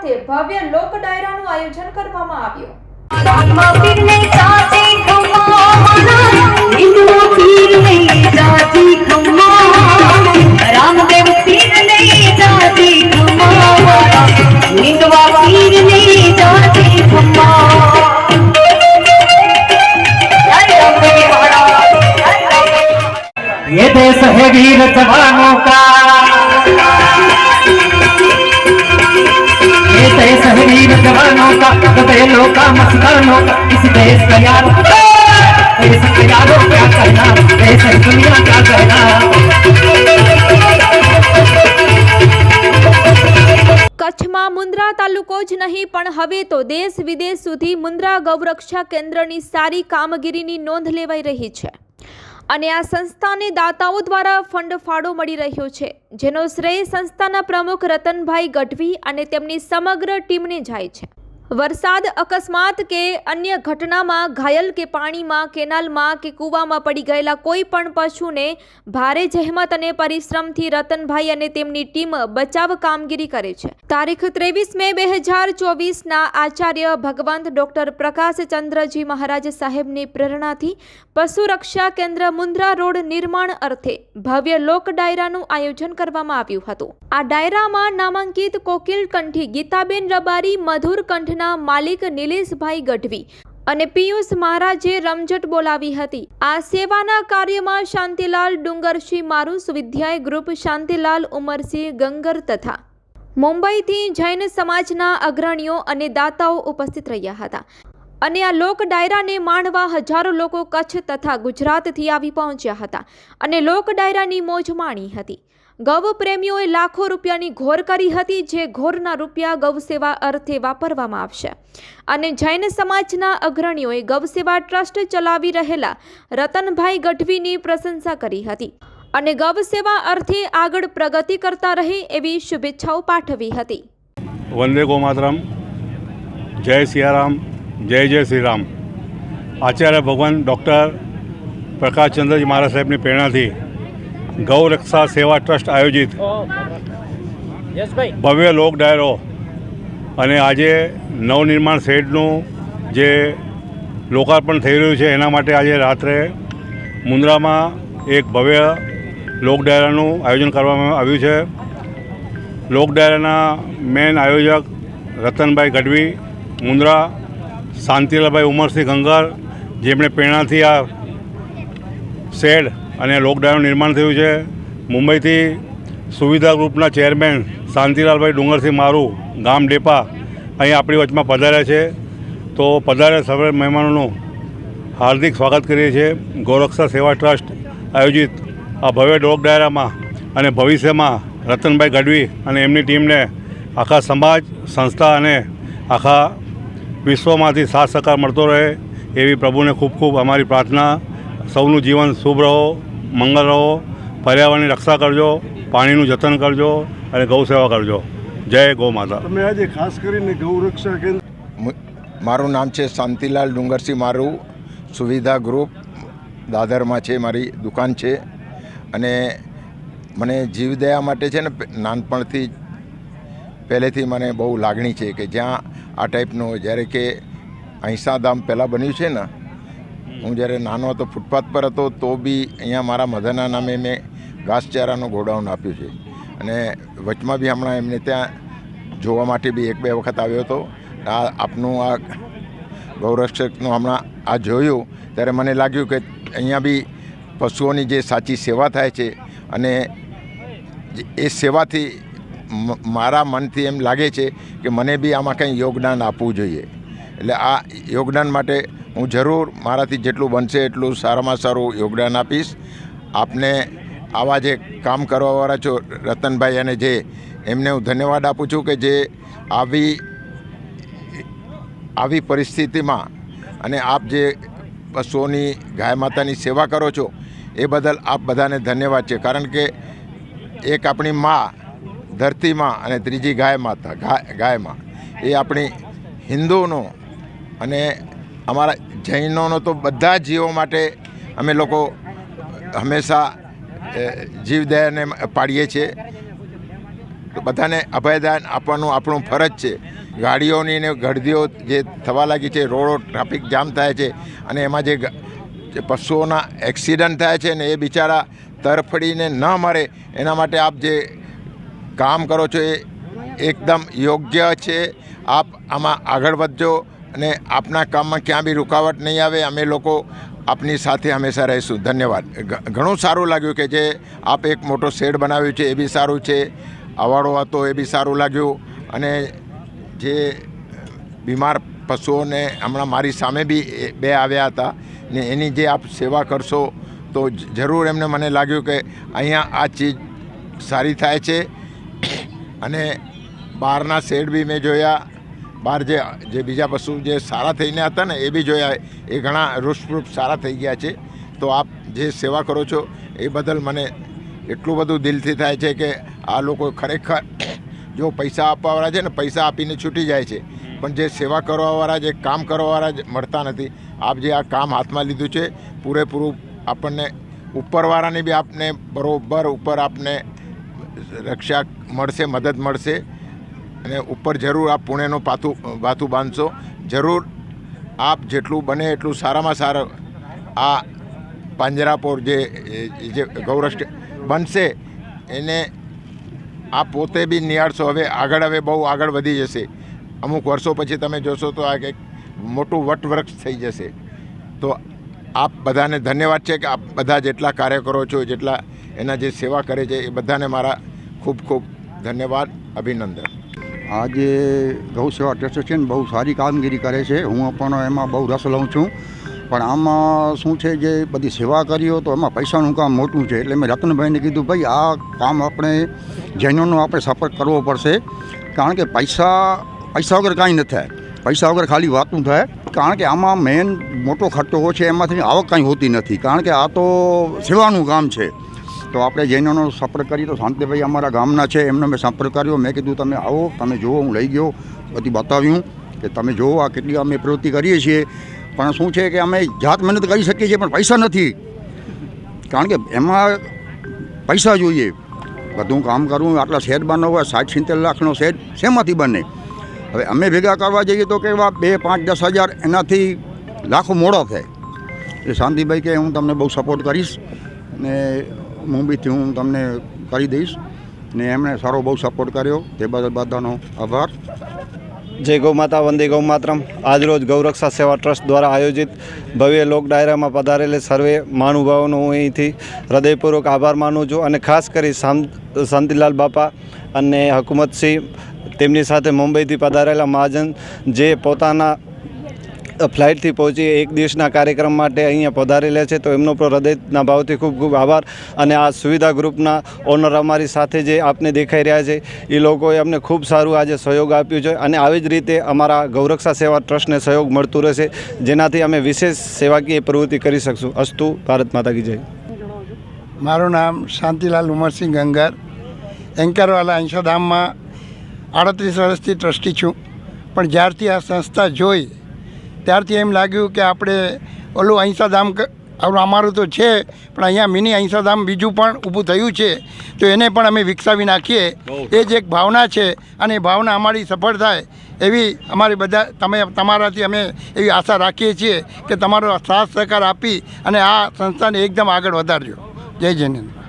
અર્થે ભવ્ય લોક ડાયરાનું આયોજન કરવામાં આવ્યું. गदेलों का मस्तानों का इस देश का यार देश के यारों क्या कहना देश की दुनिया क्या कहना કચ્છમાં મુન્દ્રા તાલુકો જ નહીં પણ હવે તો દેશ વિદેશ સુધી મુન્દ્રા ગૌરક્ષા કેન્દ્રની સારી કામગીરીની નોંધ લેવાઈ રહી છે અને આ સંસ્થાને દાતાઓ દ્વારા ફંડ ફાળો મળી રહ્યો છે જેનો શ્રેય સંસ્થાના પ્રમુખ રતનભાઈ ગઢવી અને તેમની સમગ્ર ટીમને જાય છે વરસાદ અકસ્માત કે અન્ય ઘટનામાં ઘાયલ કે પાણીમાં, કેનાલમાં કે કૂવામાં પડી ગયેલા કોઈ પણ પશુને ભારે જહેમત અને પરિશ્રમથી રતનભાઈ અને તેમની ટીમ બચાવ કામગીરી કરે છે. તારીખ ત્રેવીસ મે બે હજાર ચોવીસના આચાર્ય ભગવંત ડોક્ટર પ્રકાશચંદ્રજી મહારાજ સાહેબની પ્રેરણાથી પશુ રક્ષા કેન્દ્ર મુન્દ્રા રોડ નિર્માણ અર્થે ભવ્ય લોક ડાયરાનું આયોજન કરવામાં આવ્યું હતું. આ ડાયરામાં નામાંકિત કોકિલ કંઠી, ગીતાબેન રબારી, મધુર કંઠના માલિક નિલેશભાઈ ગઢવી અને પિયુષ મહારાજે રમઝટ બોલાવી હતી. આ સેવાના કાર્યમાં શાંતિલાલ ડુંગરસિંહ મારુસ વિદ્યાય ગ્રુપ શાંતિલાલ ઉમરસિંહ ગંગર તથા મુંબઈથી જૈન સમાજના અગ્રણીઓ અને દાતાઓ ઉપસ્થિત રહ્યા હતા અને આ લોક ડાયરાને માણવા હજારો લોકો કચ્છ તથા ગુજરાતથી આવી પહોંચ્યા હતા અને લોક ડાયરાની મોજ માણી હતી. ગૌ પ્રેમીઓએ લાખો રૂપિયાની ઘોર કરી હતી જે ઘોરના રૂપિયા ગૌસેવા અર્થે વાપરવામાં આવશે. અને જૈન સમાજના અગ્રણીઓએ ગૌસેવા ટ્રસ્ટ ચલાવી રહેલા રતનભાઈ ગઢવીની પ્રશંસા કરી હતી. અને ગૌસેવા અર્થે આગળ પ્રગતિ કરતા રહે એવી શુભેચ્છાઓ પાઠવી હતી. વંદે ગોમાતરમ. જય સિયારામ. જય જય શ્રી રામ આચાર્ય ભગવાન ડૉક્ટર પ્રકાશચંદ્રજી મહારાજ સાહેબની પ્રેરણાથી ગૌ રક્ષા સેવા ટ્રસ્ટ આયોજિત. ભવ્ય લોક ડાયરો અને આજે નવનિર્માણ શેડનું જે લોકાર્પણ થઈ રહ્યું છે એના માટે આજે રાત્રે મુન્દ્રામાં એક ભવ્ય લોક ડાયરાનું આયોજન કરવામાં આવ્યું છે. લોક ડાયરાના મેન આયોજક રતનભાઈ ગઢવી મુન્દ્રા શાંતિલાલભાઈ ઉમરસિંહ ગંગર જેમણે પ્રેરણાથી આ શેડ અને લોક ડાયરાનું નિર્માણ થયું છે. મુંબઈથી સુવિધા ગ્રુપના ચેરમેન શાંતિલાલભાઈ ડુંગરસિંહ મારું ગામ ડેપા અહીં આપણી વચમાં પધાર્યા છે. તો પધાર્યા સર્વે મહેમાનોનું હાર્દિક સ્વાગત કરીએ છીએ. ગૌરક્ષા સેવા ટ્રસ્ટ આયોજિત આ ભવ્ય ડોગ ડાયરામાં અને ભવિષ્યમાં રતનભાઈ ગઢવી અને એમની ટીમને આખા સમાજ, સંસ્થા અને આખા વિશ્વમાંથી સાથ સહકાર મળતો રહે એવી પ્રભુને ખૂબ ખૂબ અમારી પ્રાર્થના. સૌનું જીવન શુભ રહો. મંગળ રહો પર્યાવરણની રક્ષા કરજો પાણીનું જતન કરજો અને ગૌ સેવા કરજો. જય ગૌ માતા. તમે આજે ખાસ કરીને ગૌરક્ષા કેન્દ્ર મારું નામ છે શાંતિલાલ ડુંગરસિંહ મારું. સુવિધા ગ્રુપ દાદરમાં છે મારી દુકાન છે. અને મને જીવદયા માટે છે ને નાનપણથી જ પહેલેથી મને બહુ લાગણી છે કે જ્યાં આ ટાઈપનું જ્યારે કે અહિંસાધામ પહેલાં બન્યું છે ને હું જ્યારે નાનો હતો, ફૂટપાથ પર હતો, તો બી અહીંયા મારા મધરના નામે મેં ઘાસચારાનું ગોડાઉન આપ્યું છે. અને વચમાં બી હમણાં એમને ત્યાં જોવા માટે બી એક બે વખત આવ્યો હતો. આ આપનું આ ગૌરક્ષકનું હમણાં આ જોયું, ત્યારે મને લાગ્યું કે અહીંયા બી પશુઓની જે સાચી સેવા થાય છે અને એ સેવાથી મારા મનથી એમ લાગે છે કે મને બી આમાં કંઈ યોગદાન આપવું જોઈએ. એટલે આ યોગદાન માટે હું જરૂર મારાથી જેટલું બનશે એટલું સારામાં સારું યોગદાન આપીશ. આપને આવા જે કામ કરવાવાળા છો, રતનભાઈ અને જે, એમને હું ધન્યવાદ આપું છું કે જે આવી આવી પરિસ્થિતિમાં અને આપ જે પશુઓની ગાય માતાની સેવા કરો છો, એ બદલ આપ બધાને ધન્યવાદ છે. કારણ કે એક આપણી મા ધરતીમાં અને ત્રીજી ગાય માતા, ગાય, ગાયમાં, એ આપણી હિન્દુઓનો અને અમારા જૈનોનો તો બધા જ જીવો માટે અમે લોકો હંમેશા જીવદયાને પાડીએ છીએ. તો બધાને અભયદાન આપવાનું આપણું ફરજ છે. ગાડીઓની ને ગળદીઓ જે થવા લાગી છે, રોડો ટ્રાફિક જામ થાય છે અને એમાં જે પશુઓના એક્સિડન્ટ થાય છે ને એ બિચારા તરફડીને ન મરે, એના માટે આપ જે કામ કરો છો એ એકદમ યોગ્ય છે. આપ આમાં આગળ વધજો. અને આપના કામમાં ક્યાં બી રૂકાવટ નહીં આવે, અમે લોકો આપની સાથે હંમેશા રહીશું. ધન્યવાદ. ઘણું સારું લાગ્યું કે જે આપ એક મોટો શેડ બનાવ્યું છે, એ બી સારું છે. અવાડો હતો, એ બી સારું લાગ્યું. અને જે બીમાર પશુઓને હમણાં મારી સામે બી બે આવ્યા હતા ને એની જે આપ સેવા કરશો તો જરૂર એમને મને લાગ્યું કે અહીંયા આ ચીજ સારી થાય છે. અને બહારના શેડ બી મેં જોયા. બહાર જે જે બીજા પશુ જે સારા થઈને હતા ને, એ બી જોયા. એ ઘણા રૂપરૂપ સારા થઈ ગયા છે. તો આપ જે સેવા કરો છો, એ બદલ મને એટલું બધું દિલથી થાય છે કે આ લોકો ખરેખર જો પૈસા આપવાવાળા છે ને, પૈસા આપીને છૂટી જાય છે. પણ જે સેવા કરવાવાળા, જે કામ કરવાવાળા જ મળતા નથી. આપ જે આ કામ હાથમાં લીધું છે, પૂરેપૂરું આપણને ઉપરવાળાની બી આપને બરોબર, ઉપર આપને રક્ષા મળશે, મદદ મળશે. અને ઉપર જરૂર આપ પુણેનું પાથું ભાથું બાંધશો. જરૂર આપ જેટલું બને એટલું સારામાં સારું આ પાંજરાપોર જે જે ગૌરષ્ટ બનશે, એને આ પોતે બી નિહાળશો. હવે આગળ, હવે બહુ આગળ વધી જશે. અમુક વર્ષો પછી તમે જોશો તો આ કંઈક મોટું વટવૃક્ષ થઈ જશે. તો આપ બધાને ધન્યવાદ છે કે આપ બધા જેટલા કાર્ય કરો છો, જેટલા એના જે સેવા કરે છે, એ બધાને મારા ખૂબ ખૂબ ધન્યવાદ, અભિનંદન. આ જે ગૌ સેવા ટ્રસ્ટ છે ને બહુ સારી કામગીરી કરે છે. હું પણ એમાં બહુ રસ લઉં છું. પણ આમાં શું છે જે બધી સેવા કરીઓ તો એમાં પૈસાનું કામ મોટું છે. એટલે મેં રતનભાઈને કીધું, ભાઈ, આ કામ આપણે જૈનોનો આપણે સપોર્ટ કરવો પડશે. કારણ કે પૈસા પૈસા વગર કાંઈ ન થાય. પૈસા વગર ખાલી વાતું થાય. કારણ કે આમાં મેઇન મોટો ખર્ચો છે, એમાંથી આવક કાંઈ હોતી નથી. કારણ કે આ તો સેવાનું કામ છે. તો આપણે જૈનોનો સંપર્ક કરી તો શાંતિભાઈ અમારા ગામના છે, એમનો મેં સંપર્ક કર્યો. મેં કીધું, તમે આવો, તમે જુઓ, હું લઈ ગયો. બધી બતાવ્યું કે તમે જુઓ, આ કેટલી અમે પ્રવૃત્તિ કરીએ છીએ. પણ શું છે કે અમે જાત મહેનત કરી શકીએ છીએ, પણ પૈસા નથી. કારણ કે એમાં પૈસા જોઈએ. બધું કામ કરવું, આટલા શેડ બનાવવા, સાઠ સિત્તેર લાખનો શેડ શેમાંથી બને? હવે અમે ભેગા કરવા જઈએ તો કેવા બે, પાંચ, દસ હજાર એનાથી લાખો મોડા થાય. એટલે શાંતિભાઈ કે હું તમને બહુ સપોર્ટ કરીશ ને મુંબઈથી હું તમને કરી દઈશ ને એમણે સારો બહુ સપોર્ટ કર્યો. તે બદલ બધાનો આભાર. જય ગૌ માતા, વંદે ગૌ માતરમ. આજરોજ ગૌરક્ષા સેવા ટ્રસ્ટ દ્વારા આયોજિત ભવ્ય લોક ડાયરામાં પધારેલે સર્વે મહાનુભાવોનો હું અહીંથી હૃદયપૂર્વક આભાર માનું છું અને ખાસ કરી શાંતિલાલ બાપા અને હકુમતસિંહ તેમની સાથે મુંબઈથી પધારેલા મહાજન જે પોતાના ફ્લાઇટથી પહોંચી એક દિવસના કાર્યક્રમ માટે અહીંયા પધારેલા છે. તો એમનો પણ હૃદયના ભાવથી ખૂબ ખૂબ આભાર. અને આ સુવિધા ગ્રુપના ઓનર અમારી સાથે જે આપને દેખાઈ રહ્યા છે, એ લોકોએ અમને ખૂબ સારું આજે સહયોગ આપ્યો છે. અને આવી જ રીતે અમારા ગૌરક્ષા સેવા ટ્રસ્ટને સહયોગ મળતું રહેશે, જેનાથી અમે વિશેષ સેવાકીય પ્રવૃત્તિ કરી શકશું. અસ્તુ, ભારત માતા કી જય. મારું નામ શાંતિલાલ ઉમરસિંહ ગંગર. એન્કરવાલા અંશધામમાં આડત્રીસ વર્ષથી ટ્રસ્ટી છું. પણ જ્યારથી આ સંસ્થા જોઈ ત્યારથી એમ લાગ્યું કે આપણે ઓલું અહિંસાધામ અમારું તો છે પણ અહીંયા મિની અહિંસાધામ બીજું પણ ઊભું થયું છે. તો એને પણ અમે વિકસાવી નાખીએ. એ જ એક ભાવના છે અને એ ભાવના અમારી સફળ થાય એવી અમારી બધા તમે તમારાથી અમે એવી આશા રાખીએ છીએ કે તમારો સાથ સહકાર આપી અને આ સંસ્થાને એકદમ આગળ વધારજો. જય જૈનંદ